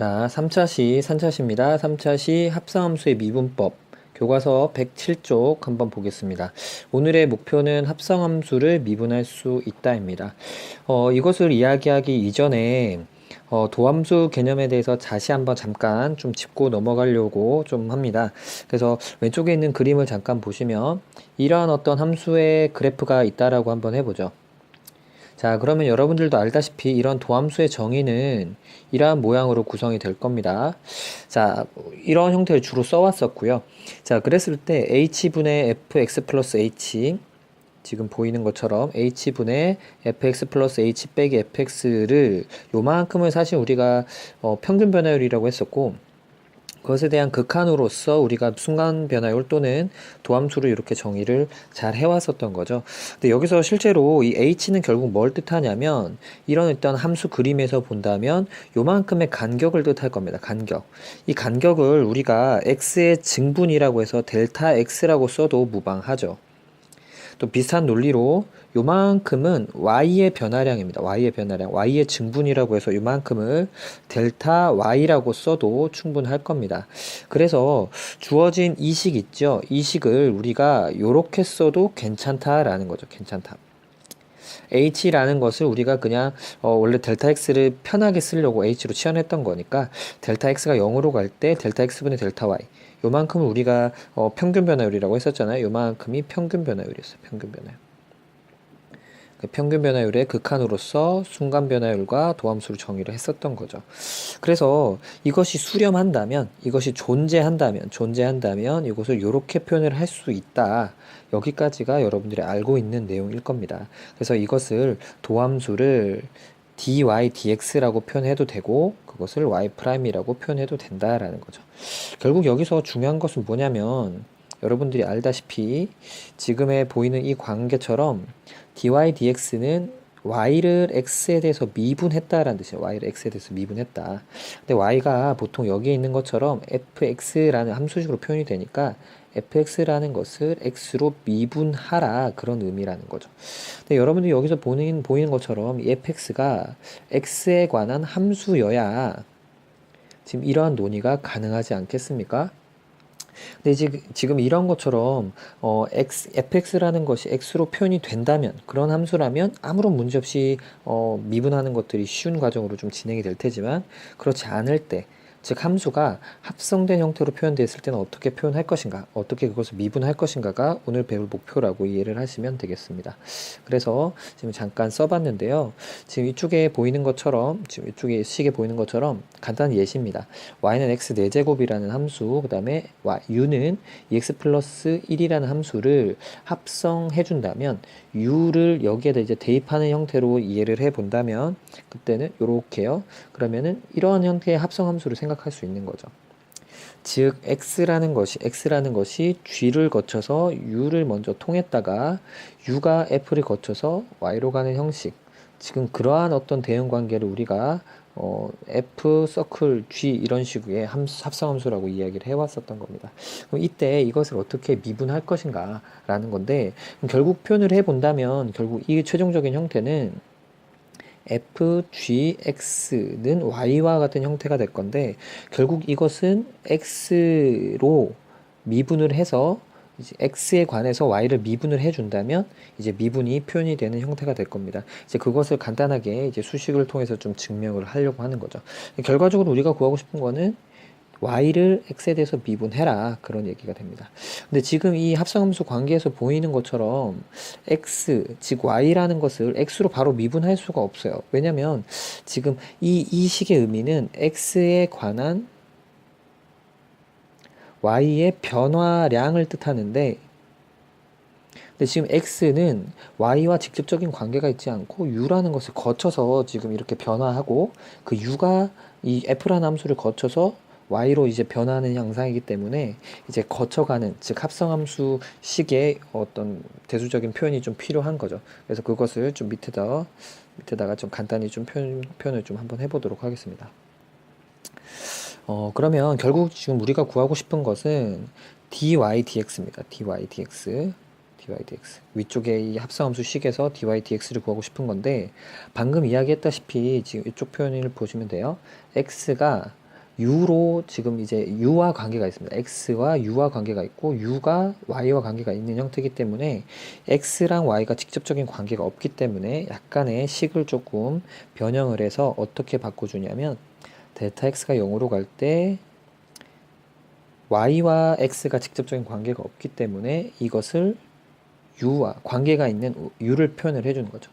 자, 3차 시, 3차 시입니다. 3차 시 합성함수의 미분법. 교과서 107쪽 한번 보겠습니다. 오늘의 목표는 합성함수를 미분할 수 있다입니다. 어, 이것을 이야기하기 이전에 어, 도함수 개념에 대해서 다시 한번 잠깐 좀 짚고 넘어가려고 좀 합니다. 그래서 왼쪽에 있는 그림을 잠깐 보시면 이러한 어떤 함수의 그래프가 있다라고 한번 해보죠. 자, 그러면 여러분들도 알다시피 이런 도함수의 정의는 이러한 모양으로 구성이 될 겁니다. 자, 이런 형태를 주로 써왔었고요. 자, 그랬을 때 h분의 fx 플러스 h 지금 보이는 것처럼 h분의 fx 플러스 h 빼기 fx를 요만큼을 사실 우리가 어, 평균 변화율이라고 했었고 그것에 대한 극한으로서 우리가 순간 변화율 또는 도함수를 이렇게 정의를 잘 해왔었던 거죠. 근데 여기서 실제로 이 h는 결국 뭘 뜻하냐면 이런 어떤 함수 그림에서 본다면 요만큼의 간격을 뜻할 겁니다. 간격. 이 간격을 우리가 x의 증분이라고 해서 델타 x라고 써도 무방하죠. 또 비슷한 논리로 요만큼은 y의 변화량입니다. y의 변화량, y의 증분이라고 해서 요만큼을 델타 y라고 써도 충분할 겁니다. 그래서 주어진 이 식 있죠. 이 식을 우리가 요렇게 써도 괜찮다라는 거죠. 괜찮다. h라는 것을 우리가 그냥 어, 원래 델타 x를 편하게 쓰려고 h로 치환했던 거니까 델타 x가 0으로 갈 때 델타 x분의 델타 y 요만큼을 우리가 어, 평균 변화율이라고 했었잖아요. 요만큼이 평균 변화율이었어요. 평균 변화율. 그 평균 변화율의 극한으로서 순간 변화율과 도함수를 정의를 했었던 거죠. 그래서 이것이 수렴한다면, 이것이 존재한다면, 존재한다면 이것을 이렇게 표현을 할 수 있다. 여기까지가 여러분들이 알고 있는 내용일 겁니다. 그래서 이것을 도함수를 dy dx라고 표현해도 되고 그것을 y'이라고 표현해도 된다라는 거죠. 결국 여기서 중요한 것은 뭐냐면 여러분들이 알다시피 지금에 보이는 이 관계처럼 dy dx는 y를 x에 대해서 미분했다라는 뜻이에요. y를 x에 대해서 미분했다. 근데 y가 보통 여기에 있는 것처럼 fx라는 함수식으로 표현이 되니까 fx라는 것을 x로 미분하라 그런 의미라는 거죠. 근데 여러분들이 여기서 보는 보이는 것처럼 이 fx가 x에 관한 함수여야 지금 이러한 논의가 가능하지 않겠습니까? 근데 지금, 지금 이런 것처럼 어, x, fx라는 것이 x로 표현이 된다면 그런 함수라면 아무런 문제 없이 어, 미분하는 것들이 쉬운 과정으로 좀 진행이 될 테지만 그렇지 않을 때 즉 함수가 합성된 형태로 표현되었을 때는 어떻게 표현할 것인가 어떻게 그것을 미분할 것인가가 오늘 배울 목표라고 이해를 하시면 되겠습니다. 그래서 지금 잠깐 써봤는데요. 지금 이쪽에 보이는 것처럼 지금 이쪽에 식에 보이는 것처럼 간단한 예시입니다. y는 x 4제곱이라는 함수 그 다음에 u는 2x 플러스 1이라는 함수를 합성해 준다면 u를 여기에다 이제 대입하는 형태로 이해를 해 본다면 그때는 요렇게요. 그러면은 이러한 형태의 합성 함수를 생각 할 수 있는 거죠. 즉 x라는 것이 x라는 것이 g를 거쳐서 u를 먼저 통했다가 u가 f를 거쳐서 y로 가는 형식. 지금 그러한 어떤 대응 관계를 우리가 어, f 서클 g 이런 식의 함수, 합성함수라고 이야기를 해왔었던 겁니다. 그럼 이때 이것을 어떻게 미분할 것인가라는 건데 결국 표현을 해본다면 결국 이 최종적인 형태는 fgx는 y와 같은 형태가 될 건데 결국 이것은 x로 미분을 해서 이제 x에 관해서 y를 미분을 해준다면 이제 미분이 표현이 되는 형태가 될 겁니다. 이제 그것을 간단하게 이제 수식을 통해서 좀 증명을 하려고 하는 거죠. 결과적으로 우리가 구하고 싶은 거는 y를 x에 대해서 미분해라 그런 얘기가 됩니다. 근데 지금 이 합성함수 관계에서 보이는 것처럼 x 즉 y라는 것을 x로 바로 미분할 수가 없어요. 왜냐면 지금 이, 이 식의 의미는 x에 관한 y의 변화량을 뜻하는데 근데 지금 x는 y와 직접적인 관계가 있지 않고 u라는 것을 거쳐서 지금 이렇게 변화하고 그 u가 이 f라는 함수를 거쳐서 y로 이제 변하는 양상이기 때문에 이제 거쳐가는 즉 합성함수 식의 어떤 대수적인 표현이 좀 필요한 거죠. 그래서 그것을 좀 밑에다 밑에다가 좀 간단히 좀 표현, 표현을 좀 한번 해보도록 하겠습니다. 어 그러면 결국 지금 우리가 구하고 싶은 것은 dy dx입니다. dy dx dy dx 위쪽에 이 합성함수 식에서 dy dx를 구하고 싶은 건데 방금 이야기했다시피 지금 이쪽 표현을 보시면 돼요. x가 u로 지금 이제 u와 관계가 있습니다. x와 u와 관계가 있고 u가 y와 관계가 있는 형태이기 때문에 x랑 y가 직접적인 관계가 없기 때문에 약간의 식을 조금 변형을 해서 어떻게 바꿔주냐면 델타 x가 0으로 갈 때 y와 x가 직접적인 관계가 없기 때문에 이것을 u와 관계가 있는 u를 표현을 해주는 거죠.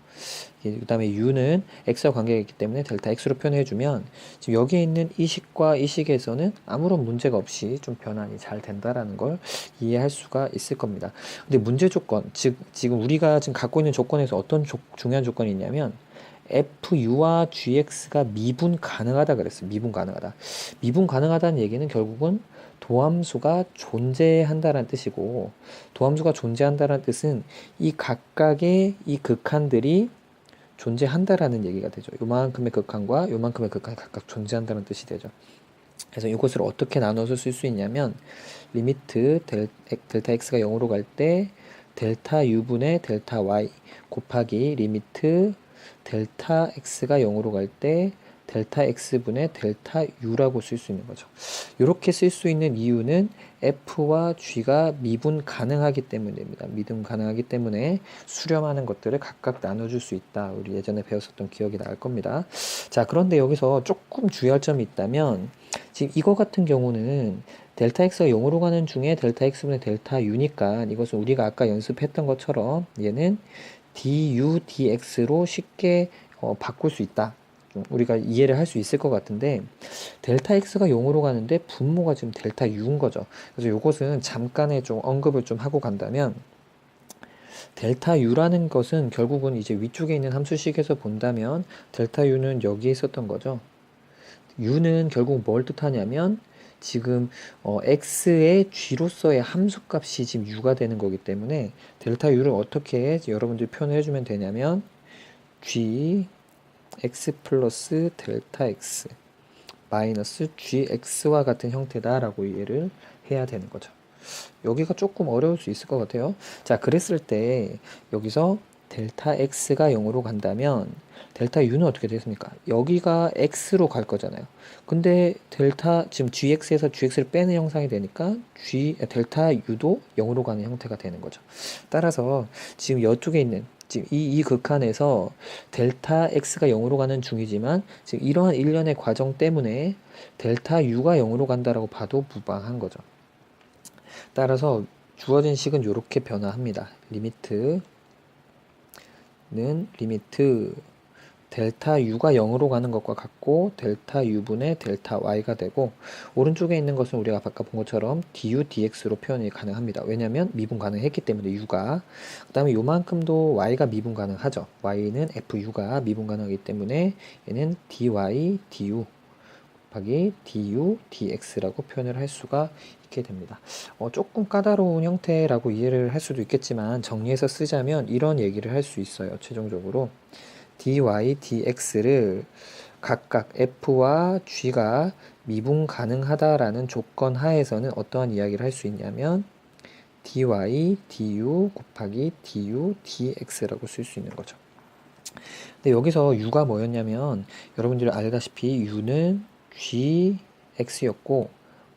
그 다음에 u는 x와 관계가 있기 때문에 델타 x로 표현해 주면 지금 여기에 있는 이 식과 이 식에서는 아무런 문제가 없이 좀 변환이 잘 된다라는 걸 이해할 수가 있을 겁니다. 근데 문제 조건, 즉 지금 우리가 지금 갖고 있는 조건에서 어떤 조- 중요한 조건이 있냐면 fu와 gx가 미분 가능하다 그랬어요. 미분 가능하다. 미분 가능하다는 얘기는 결국은 도함수가 존재한다라는 뜻이고 도함수가 존재한다라는 뜻은 이 각각의 이 극한들이 존재한다라는 얘기가 되죠. 요만큼의 극한과 요만큼의 극한이 각각 존재한다는 뜻이 되죠. 그래서 이것을 어떻게 나눠서 쓸 수 있냐면 리미트 델, 델타 x가 0으로 갈 때 델타 u분의 델타 y 곱하기 리미트 델타 x가 0으로 갈 때 델타 x분의 델타 u라고 쓸 수 있는 거죠. 이렇게 쓸 수 있는 이유는 f와 g가 미분 가능하기 때문입니다. 미분 가능하기 때문에 수렴하는 것들을 각각 나눠줄 수 있다. 우리 예전에 배웠었던 기억이 날 겁니다. 자, 그런데 여기서 조금 주의할 점이 있다면 지금 이거 같은 경우는 델타 x가 0으로 가는 중에 델타 x분의 델타 u니까 이것은 우리가 아까 연습했던 것처럼 얘는 du dx로 쉽게 어, 바꿀 수 있다. 좀 우리가 이해를 할 수 있을 것 같은데 델타 x가 0으로 가는데 분모가 지금 델타 u인 거죠. 그래서 이것은 잠깐의 좀 언급을 좀 하고 간다면 델타 u라는 것은 결국은 이제 위쪽에 있는 함수식에서 본다면 델타 u는 여기에 있었던 거죠. u는 결국 뭘 뜻하냐면 지금 어, x의 g로서의 함수값이 지금 u가 되는 거기 때문에 델타 u를 어떻게 여러분들이 표현해 주면 되냐면 g x 플러스 델타 x 마이너스 gx와 같은 형태다라고 이해를 해야 되는 거죠. 여기가 조금 어려울 수 있을 것 같아요. 자, 그랬을 때 여기서 델타 x가 0으로 간다면 델타 u는 어떻게 되겠습니까? 여기가 x로 갈 거잖아요. 근데 델타 지금 gx에서 gx를 빼는 형상이 되니까 g 델타 u도 0으로 가는 형태가 되는 거죠. 따라서 지금 이쪽에 있는 지금 이, 이 극한에서 델타 x가 0으로 가는 중이지만 지금 이러한 일련의 과정 때문에 델타 u가 0으로 간다라고 봐도 무방한 거죠. 따라서 주어진 식은 이렇게 변화합니다. 리미트는 리미트 델타 u가 0으로 가는 것과 같고 델타 u분의 델타 y가 되고 오른쪽에 있는 것은 우리가 아까 본 것처럼 du dx로 표현이 가능합니다. 왜냐하면 미분 가능했기 때문에 u가 그 다음에 요만큼도 y가 미분 가능하죠. y는 fu가 미분 가능하기 때문에 얘는 dy du 곱하기 du dx라고 표현을 할 수가 있게 됩니다. 어, 조금 까다로운 형태라고 이해를 할 수도 있겠지만 정리해서 쓰자면 이런 얘기를 할 수 있어요. 최종적으로 dy, dx를 각각 f와 g가 미분 가능하다라는 조건 하에서는 어떠한 이야기를 할 수 있냐면 dy, du 곱하기 du, dx라고 쓸 수 있는 거죠. 근데 여기서 u가 뭐였냐면 여러분들이 알다시피 u는 gx였고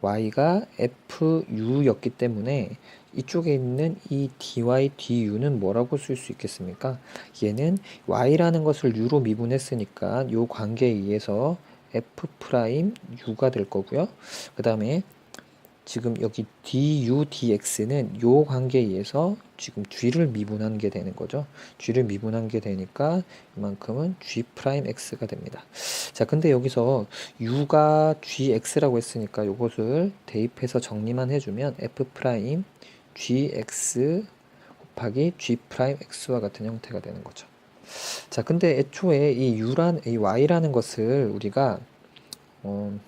y가 fu였기 때문에 이쪽에 있는 이 dy, du는 뭐라고 쓸 수 있겠습니까? 얘는 y라는 것을 u로 미분했으니까 이 관계에 의해서 f 프라임 u가 될 거고요. 그 다음에 지금 여기 du, dx는 이 관계에 의해서 지금 g를 미분한 게 되는 거죠. g를 미분한 게 되니까 이만큼은 g 프라임 x가 됩니다. 자, 근데 여기서 u가 gx라고 했으니까 이것을 대입해서 정리만 해주면 f 프라임 gx 곱하기 g 프라임 x와 같은 형태가 되는 거죠. 자, 근데 애초에 이 u란 이 y라는 것을 우리가 어,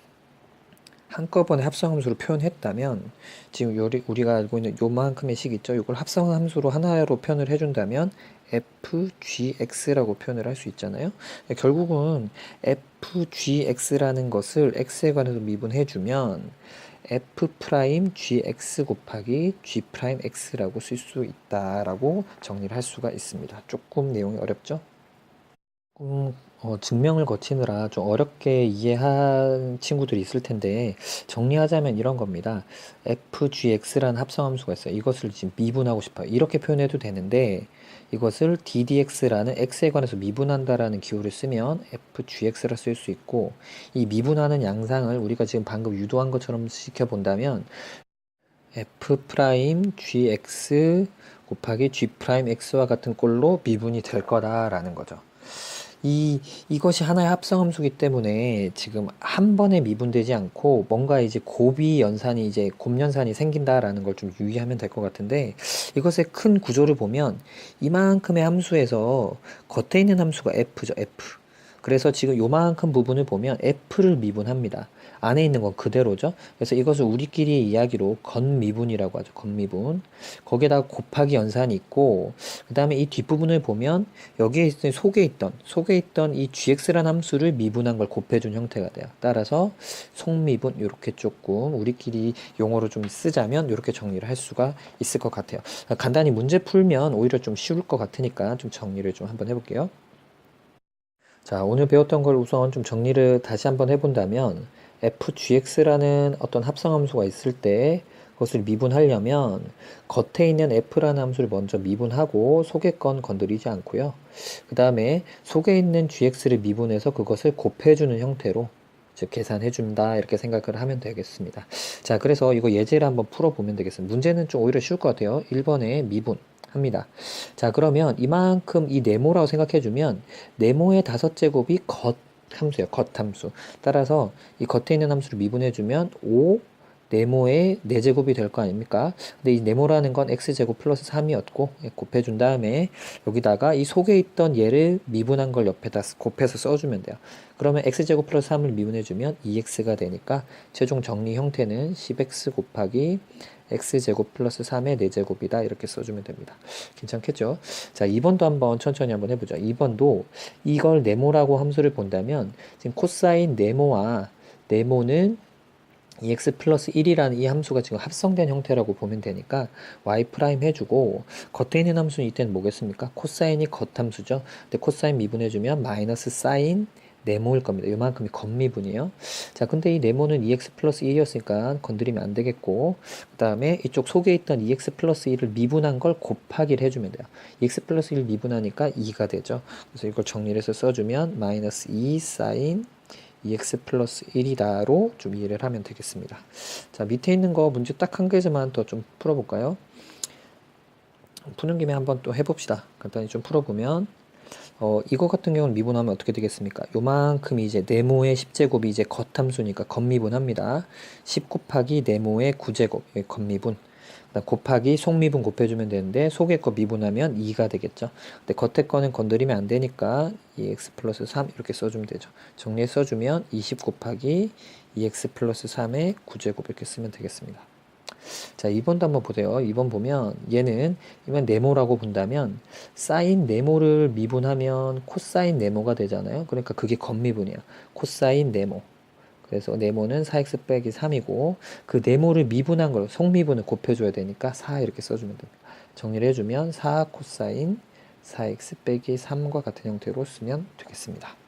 한꺼번에 합성함수로 표현했다면 지금 요리, 우리가 알고 있는 요만큼의 식 있죠? 이걸 합성함수로 하나로 표현을 해준다면 fgx라고 표현을 할 수 있잖아요. 결국은 fgx라는 것을 x에 관해서 미분해주면 f 프라임 gx 곱하기 g 프라임 x라고 쓸 수 있다라고 정리를 할 수가 있습니다. 조금 내용이 어렵죠? 조금 어, 증명을 거치느라 좀 어렵게 이해한 친구들이 있을 텐데 정리하자면 이런 겁니다. fgx라는 합성함수가 있어요. 이것을 지금 미분하고 싶어요. 이렇게 표현해도 되는데 이것을 ddx라는 x에 관해서 미분한다라는 기호를 쓰면 fgx라 쓸 수 있고 이 미분하는 양상을 우리가 지금 방금 유도한 것처럼 시켜본다면 f 프라임 gx 곱하기 g 프라임 x와 같은 꼴로 미분이 될 거다라는 거죠. 이, 이것이 하나의 합성함수기 때문에 지금 한 번에 미분되지 않고 뭔가 이제 곱이 연산이 이제 곱연산이 생긴다라는 걸 좀 유의하면 될 것 같은데 이것의 큰 구조를 보면 이만큼의 함수에서 겉에 있는 함수가 f죠, f. 그래서 지금 요만큼 부분을 보면 f를 미분합니다. 안에 있는 건 그대로죠. 그래서 이것을 우리끼리의 이야기로 건미분이라고 하죠. 건미분. 거기에다가 곱하기 연산이 있고 그 다음에 이 뒷부분을 보면 여기에 있던 속에 있던 속에 있던 이 gx라는 함수를 미분한 걸 곱해준 형태가 돼요. 따라서 속미분 이렇게 조금 우리끼리 용어로 좀 쓰자면 이렇게 정리를 할 수가 있을 것 같아요. 간단히 문제 풀면 오히려 좀 쉬울 것 같으니까 좀 정리를 좀 한번 해볼게요. 자, 오늘 배웠던 걸 우선 좀 정리를 다시 한번 해본다면 fgx라는 어떤 합성함수가 있을 때 그것을 미분하려면 겉에 있는 f라는 함수를 먼저 미분하고 속에 건 건드리지 않고요. 그 다음에 속에 있는 gx를 미분해서 그것을 곱해주는 형태로 즉 계산해준다 이렇게 생각을 하면 되겠습니다. 자, 그래서 이거 예제를 한번 풀어보면 되겠습니다. 문제는 좀 오히려 쉬울 것 같아요. 1번에 미분. 합니다. 자, 그러면 이만큼 이 네모라고 생각해 주면 네모의 다섯 제곱이 겉 함수예요. 겉 함수. 따라서 이 겉에 있는 함수를 미분해 주면 5 네모의 4제곱이 될 거 아닙니까? 근데 이 네모라는 건 x제곱 플러스 3이었고 예, 곱해준 다음에 여기다가 이 속에 있던 얘를 미분한 걸 옆에다 곱해서 써주면 돼요. 그러면 x제곱 플러스 3을 미분해주면 2x가 되니까 최종 정리 형태는 10x 곱하기 x제곱 플러스 3의 4제곱이다 이렇게 써주면 됩니다. 괜찮겠죠? 자 2번도 한번 천천히 한번 해보죠. 2번도 이걸 네모라고 함수를 본다면 지금 코사인 네모와 네모는 2x 플러스 1이라는 이 함수가 지금 합성된 형태라고 보면 되니까 y 프라임 해주고 겉에 있는 함수는 이때는 뭐겠습니까? 코사인이 겉함수죠. 근데 코사인 미분해주면 마이너스 사인 네모일 겁니다. 요만큼이 겉미분이에요. 자, 근데 이 네모는 2x 플러스 1이었으니까 건드리면 안 되겠고, 그 다음에 이쪽 속에 있던 2x 플러스 1을 미분한 걸 곱하기를 해주면 돼요. 2x 플러스 1 미분하니까 2가 되죠. 그래서 이걸 정리를 해서 써주면 마이너스 2 사인 2x 플러스 1이다로 좀 이해를 하면 되겠습니다. 자, 밑에 있는 거 문제 딱 한 개만 더 좀 풀어볼까요? 푸는 김에 한번 또 해봅시다. 간단히 좀 풀어보면 어, 이거 같은 경우는 미분하면 어떻게 되겠습니까? 요만큼이 이제 네모의 10제곱이 이제 겉함수니까 겉미분합니다. 10 곱하기 네모의 9제곱, 여기 겉미분. 곱하기 속미분 곱해주면 되는데 속에 거 미분하면 2가 되겠죠. 근데 겉에 거는 건드리면 안 되니까 2x 플러스 3 이렇게 써주면 되죠. 정리해 써주면 20 곱하기 2x 플러스 3의 9제곱 이렇게 쓰면 되겠습니다. 자, 2번도 한번 보세요. 2번 보면 얘는 이만 네모라고 본다면 사인 네모를 미분하면 코사인 네모가 되잖아요. 그러니까 그게 겉미분이야. 코사인 네모. 그래서 네모는 4x 빼기 3이고 그 네모를 미분한 걸 속미분을 곱해줘야 되니까 4 이렇게 써주면 됩니다. 정리를 해주면 4 코사인 4x 빼기 3과 같은 형태로 쓰면 되겠습니다.